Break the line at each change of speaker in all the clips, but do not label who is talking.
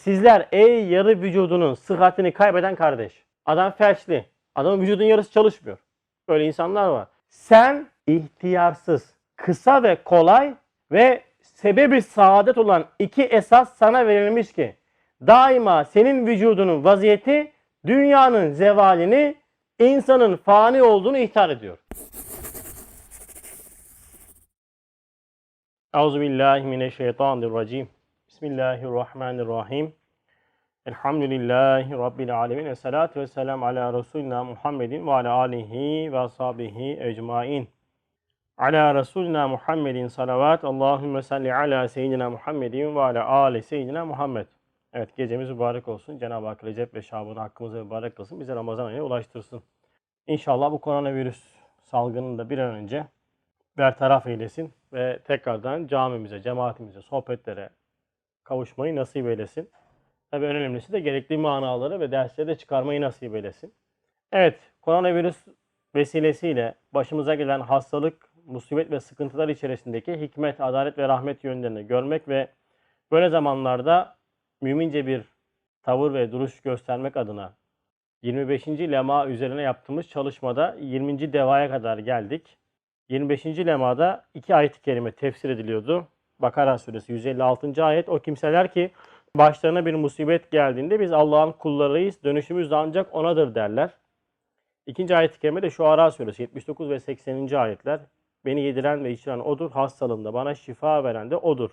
Sizler ey yarı vücudunun sıhhatini kaybeden kardeş. Adam felçli. Adamın vücudun yarısı çalışmıyor. Böyle insanlar var. Sen ihtiyarsız, kısa ve kolay ve sebebi saadet olan iki esas sana verilmiş ki daima senin vücudunun vaziyeti dünyanın zevalini, insanın fani olduğunu ihtar ediyor. Euzubillahimineşşeytanirracim. Bismillahirrahmanirrahim. Elhamdülillahi Rabbil alemin. Ve salatu ve selam ala Resulina Muhammedin ve ala alihi ve ashabihi ecmain. Ala Resulina Muhammedin salavat. Allahümme salli ala seyyidina Muhammedin ve ala ali seyyidina Muhammed. Evet gecemiz mübarek olsun. Cenab-ı Hak Recep ve Şaban hakkımızı mübarek kılsın. Bize Ramazan ayına ulaştırsın. İnşallah bu koronavirüs salgınını da bir an önce bertaraf eylesin ve tekrardan camimize, cemaatimize, sohbetlere kavuşmayı nasip eylesin. Tabii en önemlisi de gerekli manaları ve dersleri de çıkarmayı nasip eylesin. Evet, koronavirüs vesilesiyle başımıza gelen hastalık, musibet ve sıkıntılar içerisindeki hikmet, adalet ve rahmet yönlerini görmek ve böyle zamanlarda mümince bir tavır ve duruş göstermek adına 25. lema üzerine yaptığımız çalışmada 20. devaya kadar geldik. 25. lemada iki ayet-i kerime tefsir ediliyordu. Bakara suresi 156. ayet o kimseler ki başlarına bir musibet geldiğinde biz Allah'ın kullarıyız, dönüşümüz de ancak onadır derler. İkinci ayet-i kerime de şu Ara suresi 79 ve 80. ayetler. Beni yediren ve içiren odur, hastalığımda bana şifa veren de odur.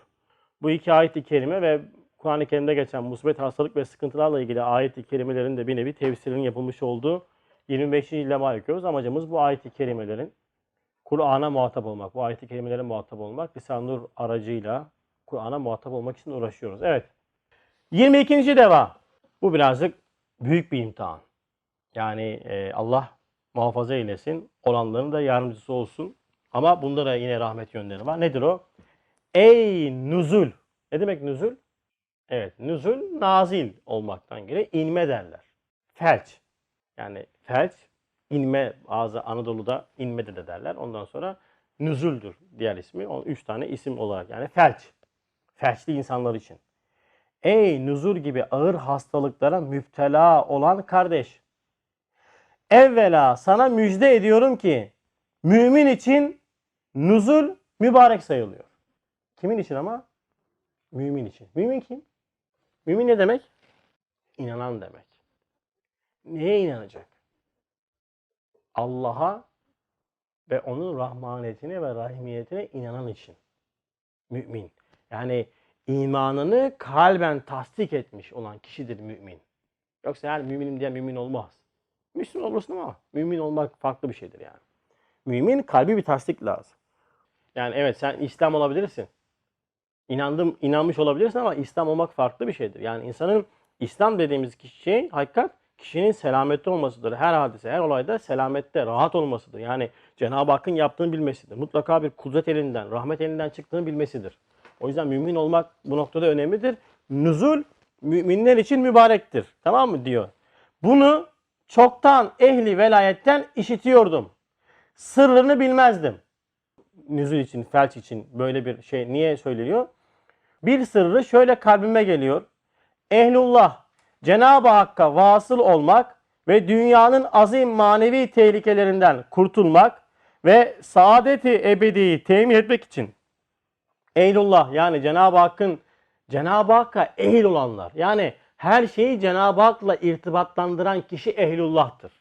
Bu iki ayet-i kerime ve Kur'an-ı Kerim'de geçen musibet, hastalık ve sıkıntılarla ilgili ayet-i kerimelerin de bir nevi tefsirinin yapılmış olduğu 25. lema okuyoruz. Amacımız bu ayet-i kerimelerin Kur'an'a muhatap olmak, bu ayet-i kerimelere muhatap olmak, Lisan-ı Nur aracıyla Kur'an'a muhatap olmak için uğraşıyoruz. Evet. 22. deva. Bu birazcık büyük bir imtihan. Yani e, Allah muhafaza eylesin. Olanların da yardımcısı olsun. Ama bunda da yine rahmet yönleri var. Nedir o? Ey nüzul. Ne demek nüzul? Evet, nüzul nazil olmaktan geliyor. İnme derler. Felç. Yani felç inme bazı Anadolu'da inme de, de derler. Ondan sonra nüzuldür diğer ismi. O üç tane isim olarak yani felç. Felçli insanlar için. Ey nüzul gibi ağır hastalıklara müptela olan kardeş. Evvela sana müjde ediyorum ki mümin için nüzul mübarek sayılıyor. Kimin için ama? Mümin için. Mümin kim? Mümin ne demek? İnanan demek. Neye inanacak? Allah'a ve onun rahmaniyetine ve rahimiyetine inanan için. Mümin. Yani imanını kalben tasdik etmiş olan kişidir mümin. Yoksa her müminim diye mümin olmaz. Müslüman olursun ama mümin olmak farklı bir şeydir yani. Mümin kalbi bir tasdik lazım. Yani evet sen İslam olabilirsin. İnandım, inanmış olabilirsin ama İslam olmak farklı bir şeydir. Yani insanın İslam dediğimiz şey hakikat kişinin selamette olmasıdır. Her hadise, her olayda selamette, rahat olmasıdır. Yani Cenab-ı Hakk'ın yaptığını bilmesidir. Mutlaka bir kudret elinden, rahmet elinden çıktığını bilmesidir. O yüzden mümin olmak bu noktada önemlidir. Nüzul müminler için mübarektir. Tamam mı diyor. Bunu çoktan ehli velayetten işitiyordum. Sırrını bilmezdim. Nüzul için, felç için böyle bir şey niye söyleniyor? Bir sırrı şöyle kalbime geliyor. Ehlullah, Cenab-ı Hakk'a vasıl olmak ve dünyanın azim manevi tehlikelerinden kurtulmak ve saadeti ebediyi temin etmek için Ehlullah yani Cenab-ı Hakk'ın Cenab-ı Hakk'a ehil olanlar yani her şeyi Cenab-ı Hak'la irtibatlandıran kişi ehlullah'tır.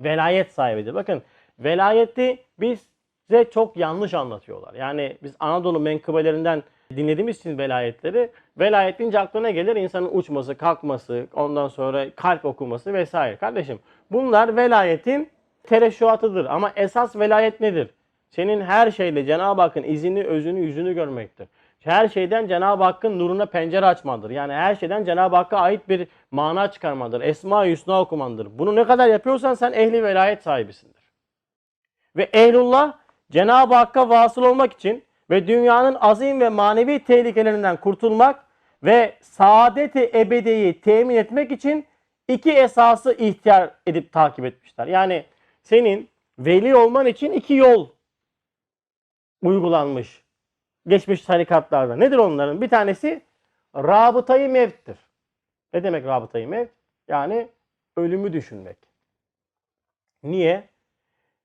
Velayet sahibidir. Bakın velayeti bize çok yanlış anlatıyorlar. Yani biz Anadolu menkıbelerinden dinlediğimiz için velayetleri velayet deyince aklına gelir insanın uçması, kalkması, ondan sonra kalp okuması vesaire. Kardeşim bunlar velayetin tereşşuatıdır ama esas velayet nedir? Senin her şeyle Cenab-ı Hakk'ın izini, özünü, yüzünü görmektir. Her şeyden Cenab-ı Hakk'ın nuruna pencere açmadır. Yani her şeyden Cenab-ı Hakk'a ait bir mana çıkarmadır. Esma-i Hüsna okumandır. Bunu ne kadar yapıyorsan sen ehli velayet sahibisindir. Ve ehlullah Cenab-ı Hakk'a vasıl olmak için ve dünyanın azim ve manevi tehlikelerinden kurtulmak ve saadeti ebediyi temin etmek için iki esası ihtiyar edip takip etmişler. Yani senin veli olman için iki yol uygulanmış geçmiş tarikatlarda. Nedir onların? Bir tanesi rabıtayı mevttir. Ne demek rabıtayı mevt? Yani ölümü düşünmek. Niye?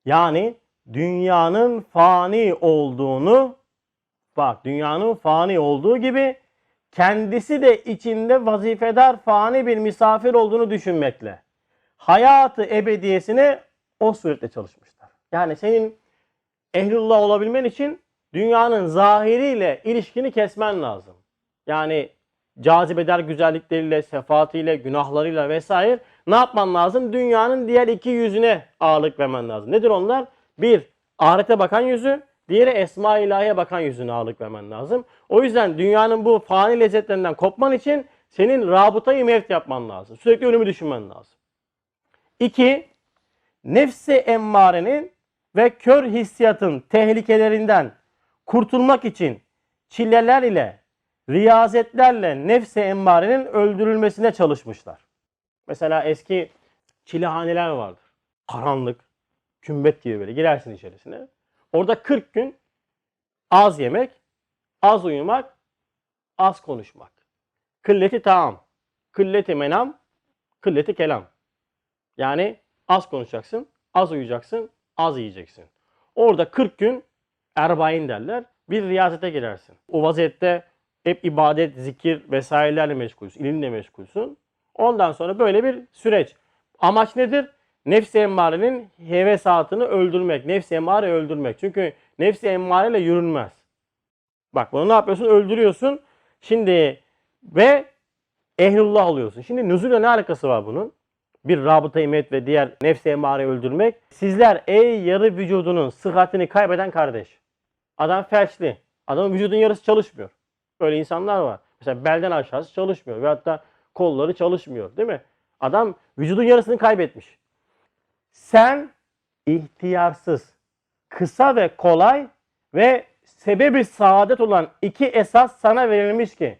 Yani dünyanın fani olduğunu bak dünyanın fani olduğu gibi kendisi de içinde vazifedar fani bir misafir olduğunu düşünmekle hayatı ebediyesine o suretle çalışmışlar. Yani senin ehlullah olabilmen için dünyanın zahiriyle ilişkini kesmen lazım. Yani cazibedar güzellikleriyle, sefaatiyle, günahlarıyla vesaire ne yapman lazım? Dünyanın diğer iki yüzüne ağırlık vermen lazım. Nedir onlar? Bir, ahirete bakan yüzü. Diğeri esma ilahiye bakan yüzüne ağırlık vermen lazım. O yüzden dünyanın bu fani lezzetlerinden kopman için senin rabıtayı mevt yapman lazım. Sürekli ölümü düşünmen lazım. İki, nefsi emmarenin ve kör hissiyatın tehlikelerinden kurtulmak için çileler ile, riyazetlerle nefsi emmarenin öldürülmesine çalışmışlar. Mesela eski çilehaneler vardır. Karanlık, kümbet gibi böyle girersin içerisine. Orada 40 gün az yemek, az uyumak, az konuşmak. Kılleti taam, kılleti menam, kılleti kelam. Yani az konuşacaksın, az uyuyacaksın, az yiyeceksin. Orada 40 gün erbain derler. Bir riyazete girersin. O vaziyette hep ibadet, zikir vesairelerle meşgulsün, ilimle meşgulsün. Ondan sonra böyle bir süreç. Amaç nedir? Nefsi emmarenin hevesatını öldürmek. Nefsi emmare öldürmek. Çünkü nefsi emmareyle yürünmez. Bak bunu ne yapıyorsun? Öldürüyorsun. Şimdi ve ehlullah oluyorsun. Şimdi nüzule ne alakası var bunun? Bir rabıta imet ve diğer nefsi emmare öldürmek. Sizler ey yarı vücudunun sıhhatini kaybeden kardeş. Adam felçli. Adamın vücudun yarısı çalışmıyor. Böyle insanlar var. Mesela belden aşağısı çalışmıyor. Ve hatta kolları çalışmıyor. Değil mi? Adam vücudun yarısını kaybetmiş. Sen ihtiyarsız, kısa ve kolay ve sebebi saadet olan iki esas sana verilmiş ki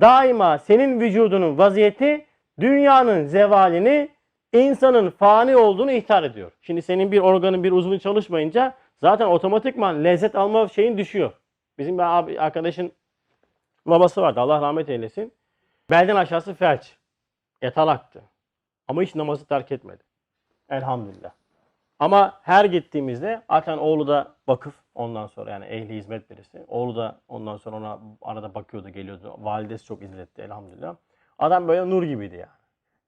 daima senin vücudunun vaziyeti dünyanın zevalini insanın fani olduğunu ihtar ediyor. Şimdi senin bir organın bir uzvun çalışmayınca zaten otomatikman lezzet alma şeyin düşüyor. Bizim bir abi, arkadaşın babası vardı Allah rahmet eylesin. Belden aşağısı felç. Yatalaktı. Ama hiç namazı terk etmedi. Elhamdülillah. Ama her gittiğimizde zaten oğlu da vakıf ondan sonra yani ehli hizmet birisi. Oğlu da ondan sonra ona arada bakıyordu geliyordu. Validesi çok izletti elhamdülillah. Adam böyle nur gibiydi yani.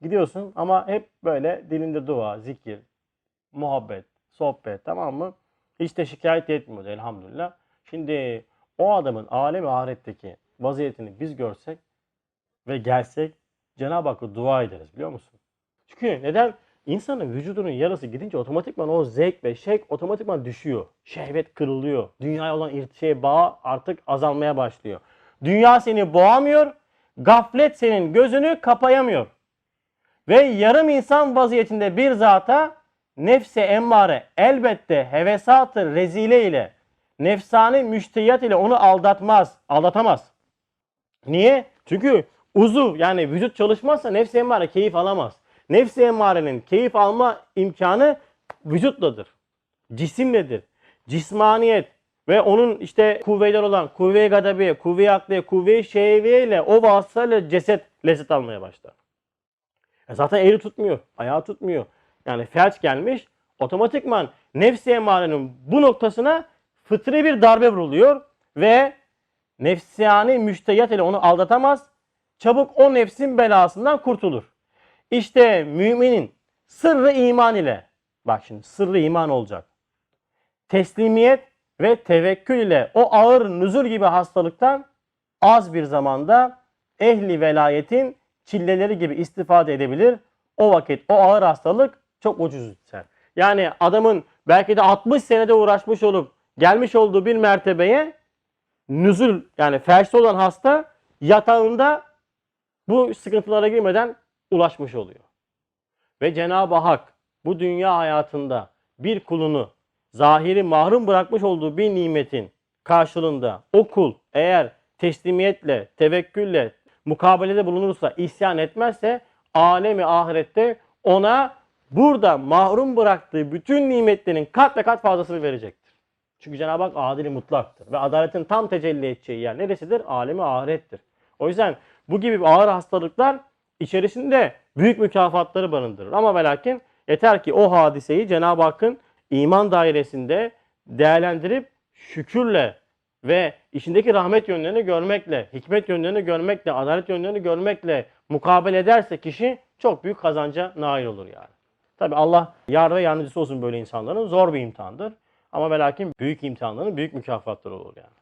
Gidiyorsun ama hep böyle dilinde dua, zikir, muhabbet, sohbet tamam mı? Hiç de şikayet etmiyordu elhamdülillah. Şimdi o adamın alemi ahiretteki vaziyetini biz görsek ve gelsek Cenab-ı Hakk'a dua ederiz biliyor musun? Çünkü neden? İnsanın vücudunun yarısı gidince otomatikman o zevk ve şevk otomatikman düşüyor. Şehvet kırılıyor. Dünyaya olan irtişe bağ artık azalmaya başlıyor. Dünya seni boğamıyor. Gaflet senin gözünü kapayamıyor. Ve yarım insan vaziyetinde bir zata nefse emmare elbette hevesatı rezile ile nefsani müştehiyat ile onu aldatmaz, aldatamaz. Niye? Çünkü uzuv yani vücut çalışmazsa nefsi emmare keyif alamaz. Nefsi emmarenin keyif alma imkanı vücutladır. Cisimledir. Cismaniyet ve onun işte kuvveler olan kuvve-i gadabiye, kuvve-i akliye, kuvve-i şehviye ile o vasıtayla ceset lezzet almaya başlar. E zaten eli tutmuyor, ayağı tutmuyor. Yani felç gelmiş otomatikman nefsi emmarenin bu noktasına fıtri bir darbe vuruluyor ve nefsani müştehiyat ile onu aldatamaz. Çabuk o nefsin belasından kurtulur. İşte müminin sırrı iman ile bak şimdi sırrı iman olacak. Teslimiyet ve tevekkül ile o ağır nüzul gibi hastalıktan az bir zamanda ehli velayetin çilleleri gibi istifade edebilir. O vakit o ağır hastalık çok ucuz düşer. Yani adamın belki de 60 senede uğraşmış olup gelmiş olduğu bir mertebeye nüzul yani felçli olan hasta yatağında bu sıkıntılara girmeden ulaşmış oluyor. Ve Cenab-ı Hak bu dünya hayatında bir kulunu zahiri mahrum bırakmış olduğu bir nimetin karşılığında o kul eğer teslimiyetle, tevekkülle, mukabelede bulunursa, isyan etmezse alemi ahirette ona burada mahrum bıraktığı bütün nimetlerin kat ve kat fazlasını verecektir. Çünkü Cenab-ı Hak adili mutlaktır ve adaletin tam tecelli edeceği yer neresidir? Alemi ahirettir. O yüzden bu gibi ağır hastalıklar içerisinde büyük mükafatları barındırır. Ama ve lakin yeter ki o hadiseyi Cenab-ı Hakk'ın iman dairesinde değerlendirip şükürle ve içindeki rahmet yönlerini görmekle, hikmet yönlerini görmekle, adalet yönlerini görmekle mukabele ederse kişi çok büyük kazanca nail olur yani. Tabi Allah yar ve yardımcısı olsun böyle insanların zor bir imtihandır. Ama ve lakin büyük imtihanların büyük mükafatları olur yani.